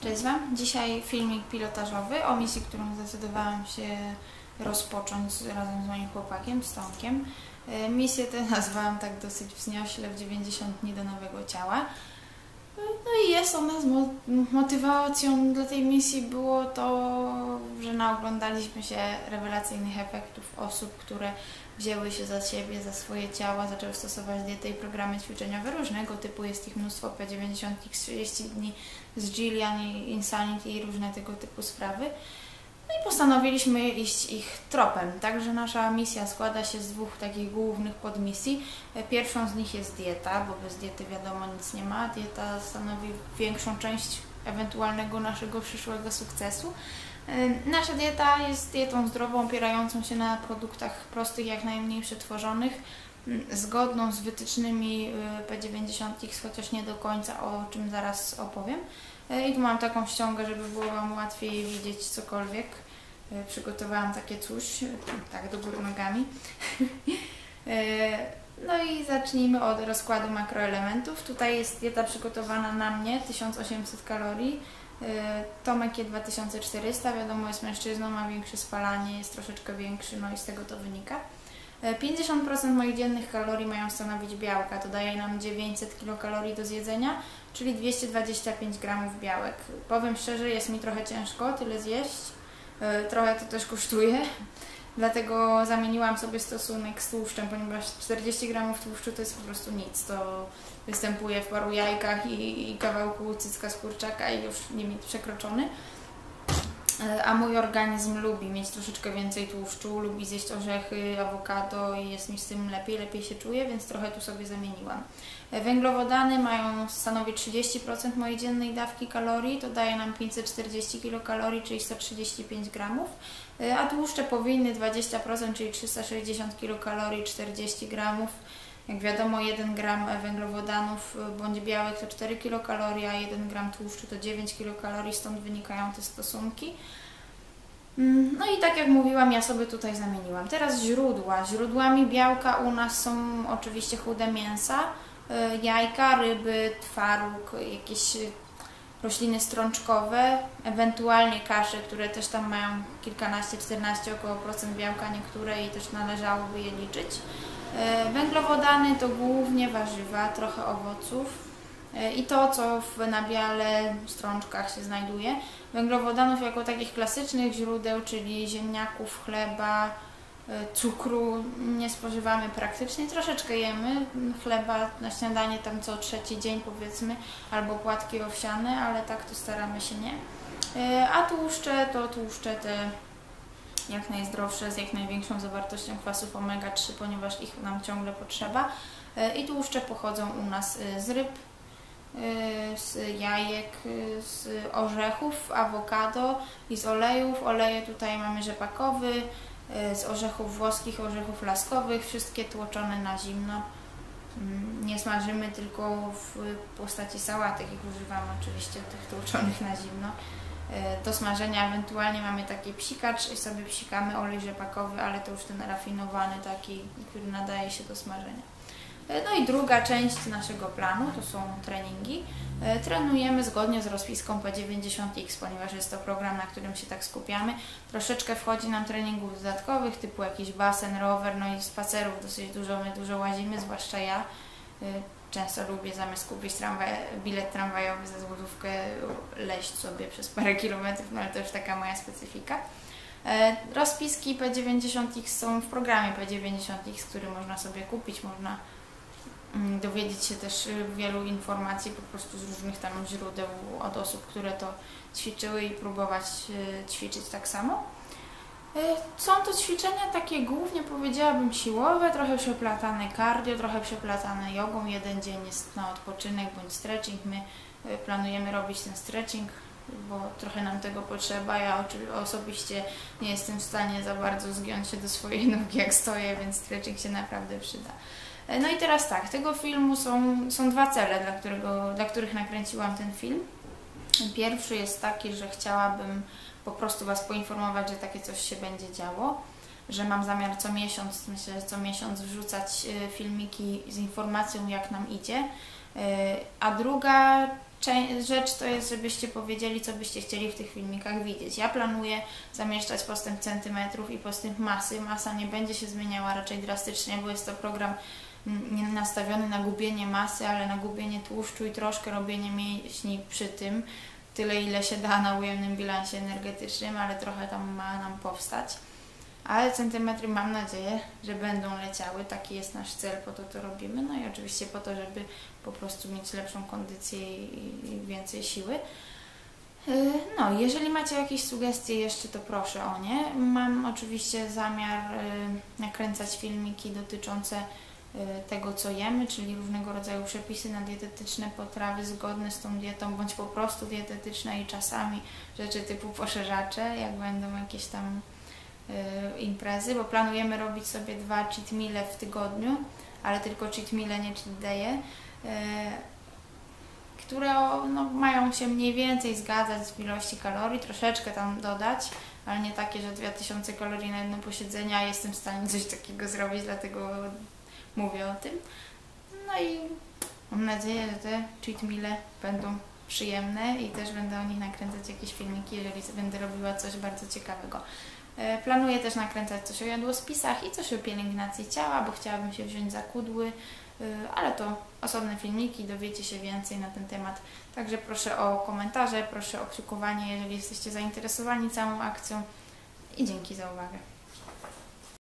Cześć Wam. Dzisiaj filmik pilotażowy o misji, którą zdecydowałam się rozpocząć razem z moim chłopakiem, z Tomkiem. E, Misję tę nazwałam tak dosyć wzniośle w 90 dni do nowego ciała. E, No i jest ona, motywacją dla tej misji było to, że naoglądaliśmy się rewelacyjnych efektów osób, które wzięły się za siebie, za swoje ciała, zaczęły stosować dietę i programy ćwiczeniowe różnego typu. Jest ich mnóstwo, P90, X30 dni z Gillian i Insanity i różne tego typu sprawy. No i postanowiliśmy iść ich tropem. Także nasza misja składa się z dwóch takich głównych podmisji. E, Pierwszą z nich jest dieta, bo bez diety wiadomo nic nie ma. Dieta stanowi większą część ewentualnego naszego przyszłego sukcesu. Nasza dieta jest dietą zdrową, opierającą się na produktach prostych, jak najmniej przetworzonych, zgodną z wytycznymi y, P90X, chociaż nie do końca, o czym zaraz opowiem. E, I tu mam taką ściągę, żeby było Wam łatwiej widzieć cokolwiek. E, Przygotowałam takie coś, tak do góry nogami. E, No i zacznijmy od rozkładu makroelementów. Tutaj jest dieta przygotowana na mnie, 1800 kalorii. E, Tomek je 2400, wiadomo jest mężczyzną, ma większe spalanie, jest troszeczkę większy, no i z tego to wynika. E, 50% moich dziennych kalorii mają stanowić białka, to daje nam 900 kilokalorii do zjedzenia, czyli 225 gramów białek. Powiem szczerze, jest mi trochę ciężko tyle zjeść, E, trochę to też kosztuje, dlatego zamieniłam sobie stosunek z tłuszczem, ponieważ 40 gramów tłuszczu to jest po prostu nic, to występuje w paru jajkach i, i kawałku cycka z kurczaka i już limit przekroczony. E, A mój organizm lubi mieć troszeczkę więcej tłuszczu, lubi zjeść orzechy, awokado i jest mi z tym lepiej, lepiej się czuję, więc trochę tu sobie zamieniłam. E, Węglowodany mają stanowić 30% mojej dziennej dawki kalorii, to daje nam 540 kilokalorii, czyli 135 gramów, E, a tłuszcze powinny 20%, czyli 360 kilokalorii, 40 gramów. Jak wiadomo, 1 gram węglowodanów e, bądź białek to 4 kilokalorie, a 1 gram tłuszczu to 9 kilokalorii, stąd wynikają te stosunki. Mm, No i tak jak mówiłam, ja sobie tutaj zamieniłam. Teraz źródła. Źródłami białka u nas są oczywiście chude mięsa, y, jajka, ryby, twaróg, jakieś y, rośliny strączkowe, ewentualnie kasze, które też tam mają kilkanaście, 14 około procent białka niektóre i też należałoby je liczyć. Y, Węglowodany to głównie warzywa, trochę owoców, E, i to, co w nabiale, strączkach się znajduje. Węglowodanów jako takich klasycznych źródeł, czyli ziemniaków, chleba, e, cukru nie spożywamy praktycznie. Troszeczkę jemy chleba na śniadanie tam co trzeci dzień powiedzmy, albo płatki owsiane, ale tak to staramy się nie. E, A tłuszcze to tłuszcze te jak najzdrowsze, z jak największą zawartością kwasów omega-3, ponieważ ich nam ciągle potrzeba. E, I tłuszcze pochodzą u nas e, z ryb, y, z jajek, z orzechów, awokado i z olejów. Oleje tutaj mamy rzepakowy, z orzechów włoskich, orzechów laskowych, wszystkie tłoczone na zimno. Mm, Nie smażymy, tylko w postaci sałatek ich używamy oczywiście, tych tłoczonych na zimno. Do smażenia ewentualnie mamy taki psikacz i sobie psikamy olej rzepakowy, ale to już ten rafinowany taki, który nadaje się do smażenia. No i druga część naszego planu to są treningi. E, Trenujemy zgodnie z rozpiską P90X, ponieważ jest to program, na którym się tak skupiamy. Troszeczkę wchodzi nam treningów dodatkowych, typu jakiś basen, rower, no i spacerów dosyć dużo, my dużo łazimy, zwłaszcza ja. E, Często lubię zamiast kupić tramwaj, bilet tramwajowy za złotówkę leść sobie przez parę kilometrów, no ale to już taka moja specyfika. E, Rozpiski P90X są w programie P90X, który można sobie kupić, można mm, dowiedzieć się też y, wielu informacji po prostu z różnych tam źródeł od osób, które to ćwiczyły i próbować y, ćwiczyć tak samo. Y, Są to ćwiczenia takie głównie powiedziałabym siłowe, trochę przeplatane cardio, trochę przeplatane jogą. Jeden dzień jest na odpoczynek bądź stretching. My y, planujemy robić ten stretching, bo trochę nam tego potrzeba. Ja osobiście nie jestem w stanie za bardzo zgiąć się do swojej nogi jak stoję, więc stretching się naprawdę przyda. E, No i teraz tak, tego filmu są, są dwa cele, dla, którego, dla których nakręciłam ten film. Pierwszy jest taki, że chciałabym po prostu Was poinformować, że takie coś się będzie działo, że mam zamiar co miesiąc, myślę, że co miesiąc wrzucać e, filmiki z informacją, jak nam idzie. E, A druga rzecz to jest, żebyście powiedzieli, co byście chcieli w tych filmikach widzieć. Ja planuję zamieszczać postęp centymetrów i postęp masy. Masa nie będzie się zmieniała raczej drastycznie, bo jest to program nie nastawiony na gubienie masy, ale na gubienie tłuszczu i troszkę robienie mięśni przy tym. Tyle, ile się da na ujemnym bilansie energetycznym, ale trochę tam ma nam powstać. Ale centymetry mam nadzieję, że będą leciały. Taki jest nasz cel, po to to robimy. No i oczywiście po to, żeby po prostu mieć lepszą kondycję i, więcej siły. Yy, No, jeżeli macie jakieś sugestie jeszcze, to proszę o nie. Mam oczywiście zamiar yy, nakręcać filmiki dotyczące tego, co jemy, czyli różnego rodzaju przepisy na dietetyczne potrawy zgodne z tą dietą, bądź po prostu dietetyczne i czasami rzeczy typu poszerzacze, jak będą jakieś tam y, imprezy, bo planujemy robić sobie dwa cheat meale w tygodniu, ale tylko cheat meale, nie cheat y, które no, mają się mniej więcej zgadzać w ilości kalorii, troszeczkę tam dodać, ale nie takie, że 2000 kalorii na jedno posiedzenie, a jestem w stanie coś takiego zrobić, dlatego mówię o tym. No i mam nadzieję, że te cheat meale będą przyjemne i też będę o nich nakręcać jakieś filmiki, jeżeli będę robiła coś bardzo ciekawego. E, Planuję też nakręcać coś o jadłospisach i coś o pielęgnacji ciała, bo chciałabym się wziąć za kudły, y, ale to osobne filmiki, dowiecie się więcej na ten temat. Także proszę o komentarze, proszę o kciukowanie, jeżeli jesteście zainteresowani całą akcją i dzięki za uwagę.